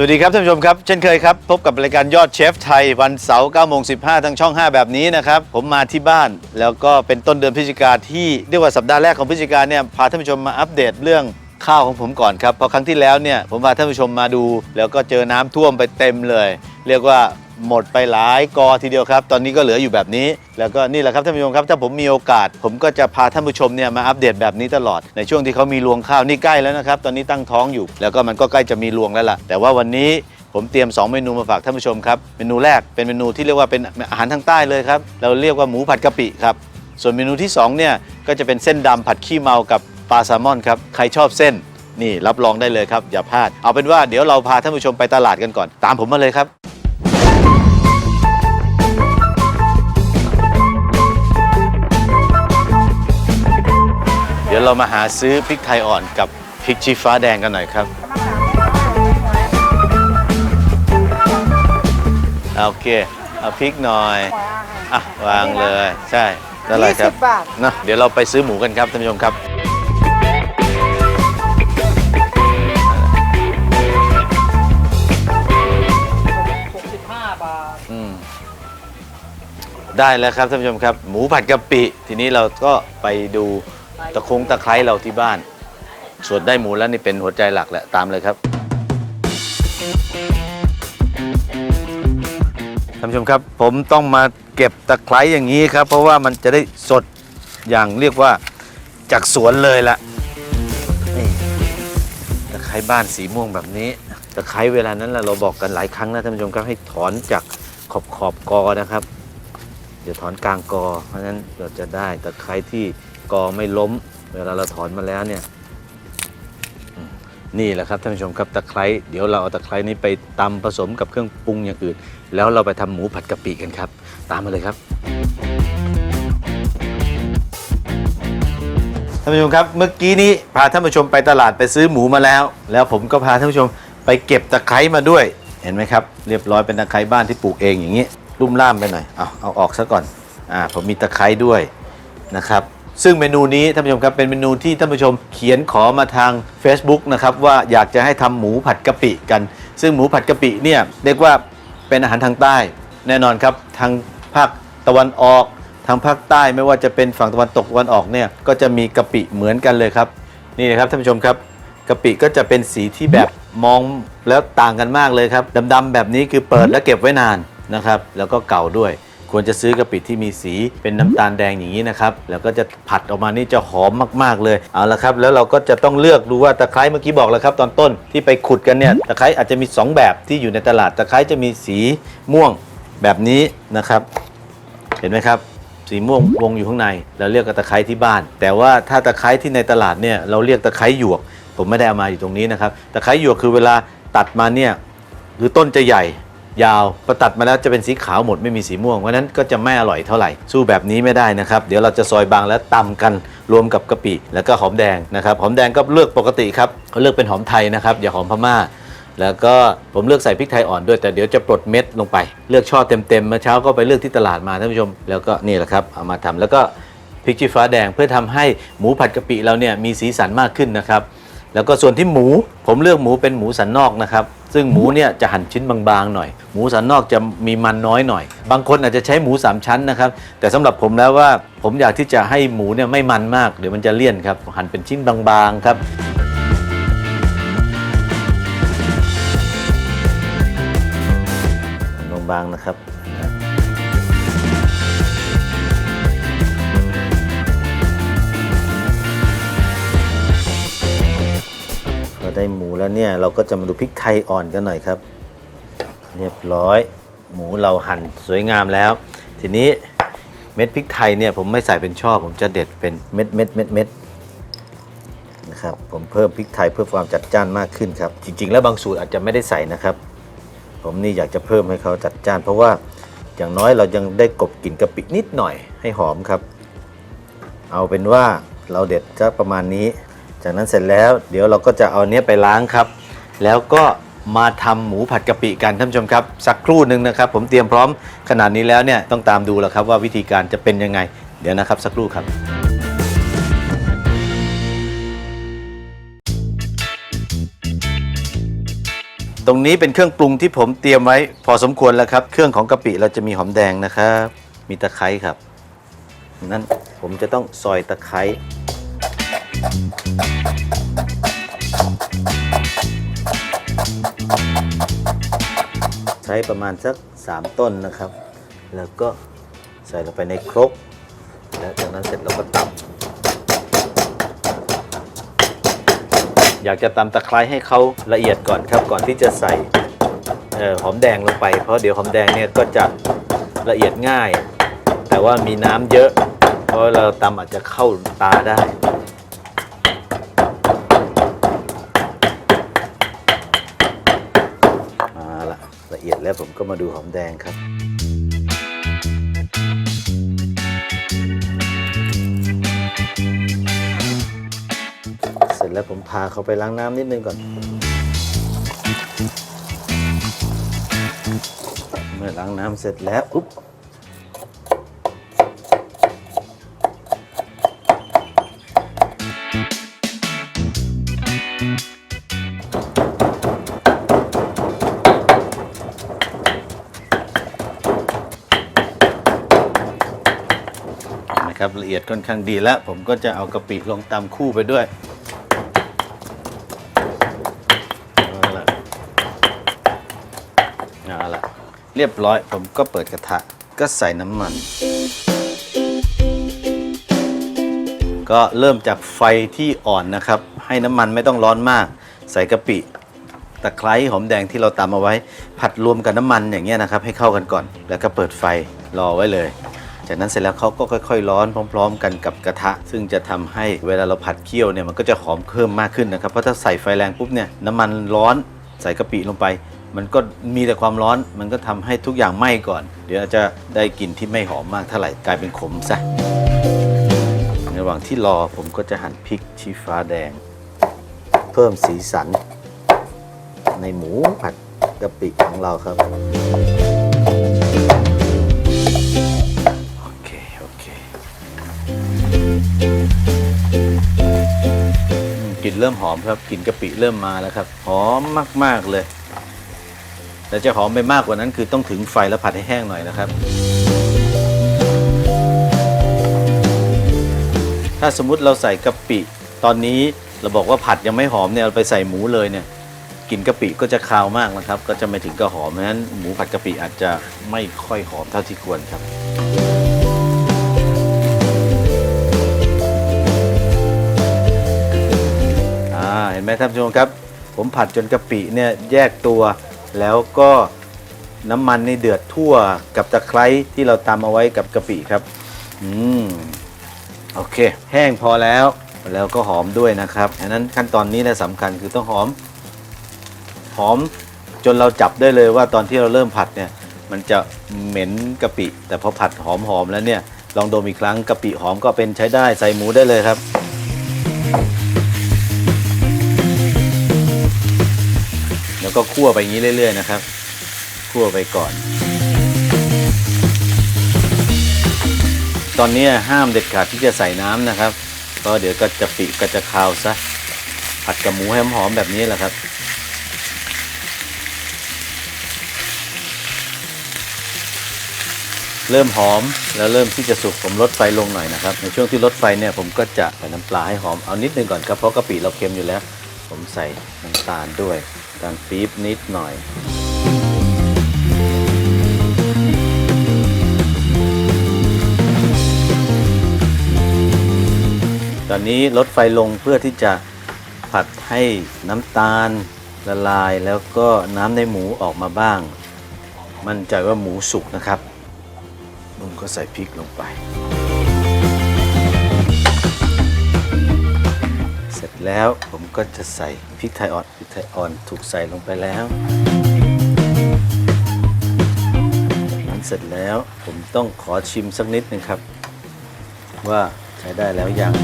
สวัสดีครับท่านผู้ชมครับ เช่นเคยครับ พบกับรายการยอดเชฟไทยวันเสาร์9โมง15 ทางช่อง 5 แบบนี้นะครับ ผมมาที่บ้านแล้วก็เป็นต้นเดือนพฤศจิกาที่เรียกว่าสัปดาห์แรกของพฤศจิกาเนี่ยพาท่านผู้ชมมาอัปเดตเรื่องข้าวของผมก่อนครับเพราะครั้งที่แล้วเนี่ยผมพาท่านผู้ชมมาดู แล้วก็เจอน้ำท่วมไปเต็มเลย เรียกว่า หมดไปหลายกอทีเดียวครับ ตอนนี้ก็เหลืออยู่แบบนี้ แล้วก็นี่แหละครับท่านผู้ชมครับ ถ้าผมมีโอกาส ผมก็จะพาท่านผู้ชมเนี่ยมาอัปเดตแบบนี้ตลอด ในช่วงที่เขามีรวงข้าวนี่ใกล้แล้วนะครับ ตอนนี้ตั้งท้องอยู่ แล้วก็มันก็ใกล้จะมีรวงแล้วล่ะ แต่ว่าวันนี้ผมเตรียม 2 เมนูมาฝากท่านผู้ชมครับ เมนูแรกเป็นเมนูที่เรียกว่าเป็นอาหารทางใต้เลยครับ เราเรียกว่าหมูผัดกะปิครับ ส่วนเมนูที่สองเนี่ยก็จะเป็นเส้นดำผัดขี้เมากับปลาแซลมอนครับ ใครชอบเส้นนี่รับรองได้เลยครับอย่าพลาด เอาเป็นว่าเดี๋ยวเราพาท่านผู้ชมไปตลาดกันก่อน ตามผมมาเลยครับ ดี๋ยวเรามาหาซื้อพริกไทยอ่อนกับพริกชี้ฟ้าแดงกันหน่อยครับ โอเค เอาพริกหน่อย อะ วางเลย ใช่นั่นแหละครับ20บาทนะเดี๋ยวเราไปซื้อหมูกันครับท่านผู้ชมครับ 65 บาท อืมได้แล้วครับท่านผู้ชมครับ หมูผัดกะปิ ทีนี้เราก็ไปดู ตะคงตะไคร้เราที่บ้าน สวนได้หมูแล้วนี่เป็นหัวใจหลักแหละตามเลยครับท่านผู้ชมครับ ผมต้องมาเก็บตะไคร้อย่างนี้ครับ เพราะว่ามันจะได้สดอย่างเรียกว่าจากสวนเลยละนี่ตะไคร้บ้านสีม่วงแบบนี้ตะไคร้เวลานั้นเราบอกกันหลายครั้งนะท่านผู้ชมครับให้ถอนจากขอบขอบกอนะครับ เดี๋ยวถอนกลางกอ เพราะฉะนั้นเราจะได้ตะไคร้ที่ กอไม่ล้ม เวลาเราถอนมาแล้วเนี่ยนี่แหละครับท่านผู้ชมครับตะไคร้เดี๋ยวเราเอาตะไคร้นี้ไปตำผสมกับเครื่องปรุงอย่างอื่น แล้วเราไปทำหมูผัดกะปิกันครับ ตามมาเลยครับท่านผู้ชมครับเมื่อกี้นี้พาท่านผู้ชมไปตลาดไปซื้อหมูมาแล้ว แล้วผมก็พาท่านผู้ชมไปเก็บตะไคร้มาด้วย เห็นไหมครับ เรียบร้อยเป็นตะไคร้บ้านที่ปลูกเองอย่างนี้ลุ่มล่ามไปหน่อยเอาเอาออกซะก่อนอ่าผมมีตะไคร้ด้วยนะครับ ซึ่งเมนูนี้ท่านผู้ชมครับเป็นเมนูที่ท่านผู้ชมเขียนขอมาทาง Facebook นะครับว่าอยากจะให้ทำหมูผัดกะปิกัน ซึ่งหมูผัดกะปิเนี่ยเรียกว่าเป็นอาหารทางใต้แน่นอนครับทางภาคตะวันออก ทางภาคใต้ไม่ว่าจะเป็นฝั่งตะวันตกตะวันออกเนี่ยก็จะมีกะปิเหมือนกันเลยครับนี่นะครับท่านผู้ชมครับกะปิก็จะเป็นสีที่แบบมองแล้วต่างกันมากเลยครับดำๆแบบนี้คือเปิดแล้วเก็บไว้นานนะครับแล้วก็เก่าด้วย ควรจะซื้อกะปิที่มีสีเป็นน้ำตาลแดงอย่างนี้นะครับ แล้วก็จะผัดออกมานี่จะหอมมากๆเลย เอาละครับ แล้วเราก็จะต้องเลือกดูว่าตะไคร้เมื่อกี้บอกแล้วครับ ตอนต้นที่ไปขุดกันเนี่ย ตะไคร้อาจจะมี 2 แบบที่อยู่ในตลาด ตะไคร้จะมีสีม่วงแบบนี้นะครับ เห็นไหมครับ สีม่วงวงอยู่ข้างใน เราเรียกกตะไคร้ที่บ้าน แต่ว่าถ้าตะไคร้ที่ในตลาดเนี่ย เราเรียกตะไคร้หยวก ผมไม่ได้เอามาอยู่ตรงนี้นะครับ ตะไคร้หยวกคือเวลาตัดมาเนี่ย หรือต้นจะใหญ่ ยาวพอตัดมาแล้วจะเป็นสีขาวหมดไม่มีสีม่วงเพราะนั้นก็จะไม่อร่อยเท่าไหร่ สู้แบบนี้ไม่ได้นะครับ เดี๋ยวเราจะซอยบางแล้วตำกันรวมกับกะปิแล้วก็หอมแดงนะครับหอมแดงก็เลือกปกติครับเขาเลือกเป็นหอมไทยนะครับอย่าหอมพม่าแล้วก็ผมเลือกใส่พริกไทยอ่อนด้วยแต่เดี๋ยวจะปลดเม็ดลงไป เลือกช่อเต็มๆเมื่อเช้าก็ไปเลือกที่ตลาดมาท่านผู้ชม แล้วก็นี่แหละครับเอามาทำแล้วก็พริกชี้ฟ้าแดงเพื่อทำให้หมูผัดกะปิเราเนี่ยมีสีสันมากขึ้นนะครับ แล้วก็ส่วนที่หมูผมเลือกหมูเป็นหมูสันนอกนะครับ ซึ่งหมูเนี่ยจะหั่นชิ้นบางๆหน่อย หมูสันนอกจะมีมันน้อยหน่อย บางคนอาจจะใช้หมูสามชั้นนะครับ แต่สำหรับผมแล้วว่าผมอยากที่จะให้หมูเนี่ยไม่มันมาก เดี๋ยวมันจะเลี่ยนครับ หั่นเป็นชิ้นบางๆครับบางๆนะครับ พอได้หมูแล้วเนี่ยเราก็จะมาดูพริกไทยอ่อนกันหน่อยครับ เรียบร้อย หมูเราหั่นสวยงามแล้ว ทีนี้เม็ดพริกไทยเนี่ยผมไม่ใส่เป็นช่อผมจะเด็ดเป็นเม็ดเม็ดเม็ดเม็ดนะครับผมเพิ่มพริกไทยเพื่อความจัดจ้านมากขึ้นครับ จริง ๆ แล้วบางสูตรอาจจะไม่ได้ใส่นะครับ ผมนี่อยากจะเพิ่มให้เขาจัดจ้าน เพราะว่าอย่างน้อยเรายังได้กลบกลิ่นกะปินิดหน่อยให้หอมครับ เอาเป็นว่าเราเด็ดจะประมาณนี้ จากนั้นเสร็จแล้วเดี๋ยวเราก็จะเอาเนี้ยไปล้างครับ แล้วก็มาทำหมูผัดกะปิกันท่านผู้ชมครับ สักครู่หนึ่งนะครับ ผมเตรียมพร้อมขนาดนี้แล้วเนี่ยต้องตามดูแล้วครับว่าวิธีการจะเป็นยังไง เดี๋ยวนะครับสักครู่ครับ ตรงนี้เป็นเครื่องปรุงที่ผมเตรียมไว้พอสมควรแล้วครับ เครื่องของกะปิเราจะมีหอมแดงนะครับ มีตะไคร้ครับนั้นผมจะต้องซอยตะไคร้ ใช้ประมาณสัก 3 ต้นนะครับ แล้วก็ใส่ลงไปในครก แล้วจากนั้นเสร็จเราก็ตำอยากจะตำตะไคร้ให้เขาละเอียดก่อนครับ ก่อนที่จะใส่หอมแดงลงไป เพราะเดี๋ยวหอมแดงเนี่ยก็จะละเอียดง่าย แต่ว่ามีน้ำเยอะ เพราะเราตำอาจจะเข้าตาได้ มาละละเอียดแล้วผม ก็มาดูหอมแดงครับ เสร็จแล้วผมพาเขาไปล้างน้ำนิดนึงก่อน เมื่อล้างน้ำเสร็จแล้วปุ๊บ นะครับละเอียดค่อนข้างดีแล้ว ผมก็จะเอากะปิลงตำคู่ไปด้วยเอาละเอาละเรียบร้อยผมก็เปิดกระทะก็ใส่น้ำมัน ก็เริ่มจากไฟที่อ่อนนะครับ ให้น้ำมันไม่ต้องร้อนมาก ใส่กะปิตะไคร้หอมแดงที่เราตำเอาไว้ ผัดรวมกับน้ำมันอย่างเงี้ยนะครับ ให้เข้ากันก่อน แล้วก็เปิดไฟรอไว้เลย จากนั้นเสร็จแล้วเขาก็ค่อย ๆ ร้อนพร้อม ๆ กันกับกระทะ ซึ่งจะทำให้เวลาเราผัดเคี่ยวเนี่ยมันก็จะหอมเพิ่มมากขึ้นนะครับเพราะถ้าใส่ไฟแรงปุ๊บเนี่ยน้ำมันร้อนใส่กะปิลงไป มันก็มีแต่ความร้อนมันก็ทำให้ทุกอย่างไหม้ก่อน เดี๋ยวจจะได้กลิ่นที่ไม่หอมมากเท่าไหร่กลายเป็นขมซะในระหว่างที่รอผมก็จะหั่นพริกชี้ฟ้าแดง เพิ่มสีสัน ในหมูผัดกะปิของเราครับ ลิ่นเริ่มหอมครับกลิ่นกะปิเริ่มมาแล้วครับ หอมมาก ๆเลย แต่จะหอมไปมากกว่านั้นคือต้องถึงไฟแล้วผัดให้แห้งหน่อยนะครับ ถ้าสมมุติเราใส่กะปิ ตอนนี้เราบอกว่าผัดยังไม่หอมเนี่ยเราไปใส่หมูเลยเนี่ยกลิ่นกะปิก็จะคาวมากนะครับ ก็จะไม่ถึงกับหอมเพราะฉะนั้นหมูผัดกะปิอาจจะไม่ค่อยหอมเท่าที่ควรครับ อ่าเห็นไหมท่านผู้ชมครับ ผมผัดจนกะปิเนี่ยแยกตัวแล้วก็น้ำมันนี่เดือดทั่วกับตะไคร้ที่เราตำเอาไว้กับกะปิครับ อืม โอเค แห้งพอแล้วแล้วก็หอมด้วยนะครับอันนั้นขั้นตอนนี้แหละสำคัญคือต้องหอม หอมจนเราจับได้เลยว่าตอนที่เราเริ่มผัดเนี่ย มันจะเหม็นกะปิ แต่พอผัดหอมๆแล้วเนี่ย ลองดมอีกครั้งกะปิหอมก็เป็นใช้ได้ใส่หมูได้เลยครับ แล้วก็คั่วไปอย่างนี้เรื่อย ๆ นะครับ คั่วไปก่อน ตอนนี้ห้ามเด็ดขาดที่จะใส่น้ำนะครับเพราะเดี๋ยวก็จะปิก็จะคาวซะผัดกับหมูให้หอมแบบนี้แหละครับเริ่มหอมแล้วเริ่มที่จะสุกผมลดไฟลงหน่อยนะครับ ในช่วงที่ลดไฟเนี่ยผมก็จะใส่น้ำปลาให้หอมเอานิดนึงก่อนครับเพราะกะปิเราเค็มอยู่แล้ว ผมใส่น้ำตาลด้วย น้ำตาลปี๊บนิดหน่อย ตอนนี้ลดไฟลงเพื่อที่จะผัดให้น้ำตาลละลายแล้วก็น้ำในหมูออกมาบ้าง มั่นใจว่าหมูสุกนะครับผมก็ใส่พริกลงไป แล้วผมก็จะใส่พริกไทยอ่อนพริกไทยอ่อนถูกใส่ลงไปแล้วนั้นเสร็จแล้วผมต้องขอชิมสักนิดหนึ่งครับ ว่าใช้ได้แล้วยัง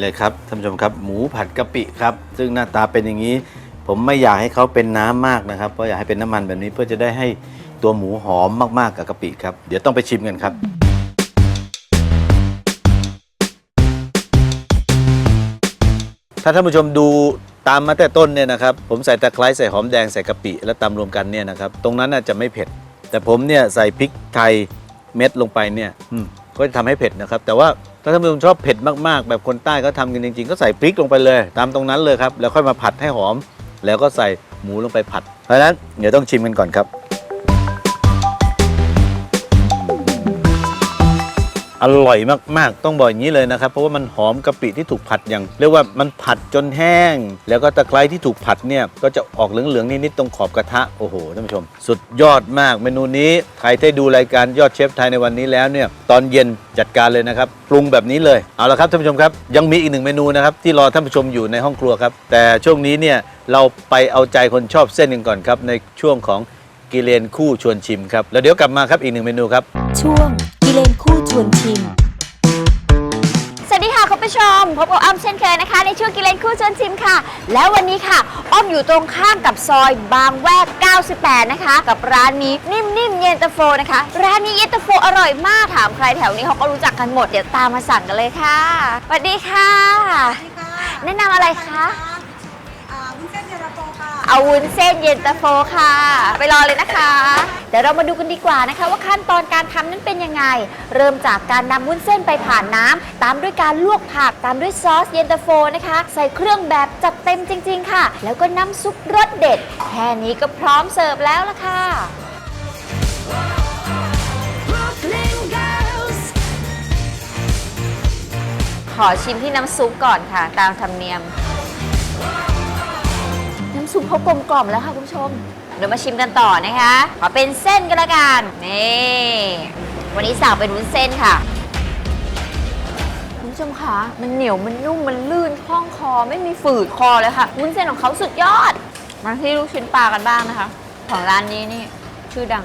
เลยครับท่านผู้ชมครับ หมูผัดกะปิครับ ซึ่งหน้าตาเป็นอย่างนี้ ผมไม่อยากให้เขาเป็นน้ำมากนะครับเพราะอยากให้เป็นน้ำมันแบบนี้เพื่อจะได้ให้ตัวหมูหอมมากๆกับกะปิครับเดี๋ยวต้องไปชิมกันครับถ้าท่านผู้ชมดูตามมาแต่ต้นเนี่ยนะครับผมใส่ตะไคร้ใส่หอมแดงใส่กะปิ แล้วตำรวมกันเนี่ยนะครับตรงนั้นน่ะจะไม่เผ็ด แต่ผมเนี่ยใส่พริกไทยเม็ดลงไปเนี่ยก็จะทำให้เผ็ดนะครับ แต่ว่า ถ้าท่านผู้ชมชอบเผ็ดมากๆ แบบคนใต้เขาทำกันจริงๆ ก็ใส่พริกลงไปเลยตามตรงนั้นเลยครับ แล้วค่อยมาผัดให้หอม แล้วก็ใส่หมูลงไปผัด เพราะฉะนั้นเดี๋ยวต้องชิมกันก่อนครับ อร่อยมากๆ ต้องบอกอย่างนี้เลยนะครับ เพราะว่ามันหอมกะปิที่ถูกผัดอย่าง เรียกว่ามันผัดจนแห้ง แล้วก็ตะไคร้ที่ถูกผัดเนี่ยก็จะออกเหลืองๆนิดๆตรงขอบกระทะโอ้โหท่านผู้ชม สุดยอดมากเมนูนี้ใครที่ดูรายการยอดเชฟไทยในวันนี้แล้วเนี่ยตอนเย็นจัดการเลยนะครับปรุงแบบนี้เลยเอาละครับท่านผู้ชมครับ ยังมีอีกหนึ่งเมนูนะครับที่รอท่านผู้ชมอยู่ในห้องครัวครับ แต่ช่วงนี้เนี่ยเราไปเอาใจคนชอบเส้นกันก่อนครับในช่วงของกิเลนคู่ชวนชิมครับแล้วเดี๋ยวกลับมาครับอีกหนึ่งเมนูครับ ช่วงกิเลนคู่ วนชิม สวัสดีค่ะคุณผู้ชมพบกับอ้อมเช่นเคยนะคะ ในช่วงกิเลนคู่ชวนชิมค่ะ แล้ววันนี้ค่ะ อ้อมอยู่ตรงข้ามกับซอยบางแวก 98 นะคะ กับร้านนี้นิ่มๆเย็นตาโฟนะคะ ร้านนี้เย็นตาโฟอร่อยมากถามใครแถวนี้เขาก็รู้จักกันหมดเดี๋ยวตามมาสั่งกันเลยค่ะสวัสดีค่ะ แนะนำอะไรคะอ่า วุ้นเส้นเย็นตาโฟค่ะ เอาวุ้นเส้นเย็นตาโฟค่ะ ไปรอเลยนะคะ เดี๋ยวเรามาดูกันดีกว่านะคะ ว่าขั้นตอนการทำนั้นเป็นยังไง เริ่มจากการนำวุ้นเส้นไปผ่านน้ำตามด้วยการลวกผักตามด้วยซอสเย็นตาโฟนะคะ ใส่เครื่องแบบจัดเต็มจริง ๆ ค่ะ แล้วก็น้ำซุปรสเด็ด แค่นี้ก็พร้อมเสิร์ฟแล้วละค่ะขอชิมที่น้ำซุปก่อนค่ะ ตามธรรมเนียม ซุปเขากลมกล่อมแล้วค่ะคุณผู้ชม เดี๋ยวมาชิมกันต่อนะคะ ขอเป็นเส้นกันละกัน นี่ วันนี้สั่งเป็นวุ้นเส้นค่ะ คุณผู้ชมคะ มันเหนียว มันนุ่ม มันลื่น คล่องคอ ไม่มีฝืดคอเลยค่ะ วุ้นเส้นของเขาสุดยอด มาที่ลูกชิ้นปลากันบ้างนะคะ ของร้านนี้นี่ ชื่อดัง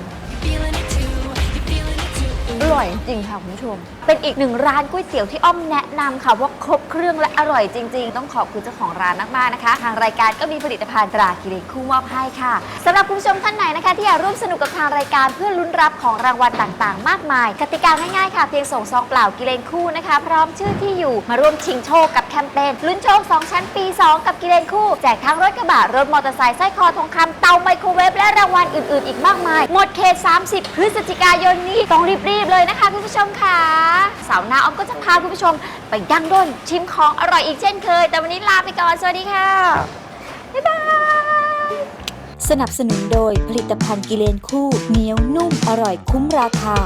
อร่อยจริงๆค่ะคุณผู้ชม เป็นอีกหนึ่งร้านก๋วยเตี๋ยวที่อ้อมแนะนำค่ะว่าครบเครื่องและอร่อยจริง ๆ ต้องขอบคุณเจ้าของร้านมากๆนะคะ ทางรายการก็มีผลิตภัณฑ์ตรากิเลนคู่มอบให้ค่ะสำหรับคุณผู้ชมท่านไหนนะคะ ที่อยากร่วมสนุกกับทางรายการเพื่อลุ้นรับของรางวัลต่างๆ มากมาย กติกาง่ายๆค่ะเพียงส่งซองเปล่ากิเลนคู่นะคะ พร้อมชื่อที่อยู่มาร่วมชิงโชคกับแคมเปญลุ้นโชค 2 ชั้นปี 2 กับกิเลนคู่แจกทั้งรถกระบะรถมอเตอร์ไซค์สร้อยคอทองคำเตาไมโครเวฟและรางวัลอื่นๆ อีกมากมาย หมดเขต 30 พฤศจิกายนนี้ต้องรีบๆเลยนะคะคุณผู้ชมค่ะเสาร์หน้าอ้อมก็จะพาคุณผู้ชม ไปดั้งด้นชิมของอร่อยอีกเช่นเคย แต่วันนี้ลาไปก่อน สวัสดีค่ะ บ๊ายบาย สนับสนุนโดยผลิตภัณฑ์กิเลนคู่เหนียวนุ่มอร่อยคุ้มราคา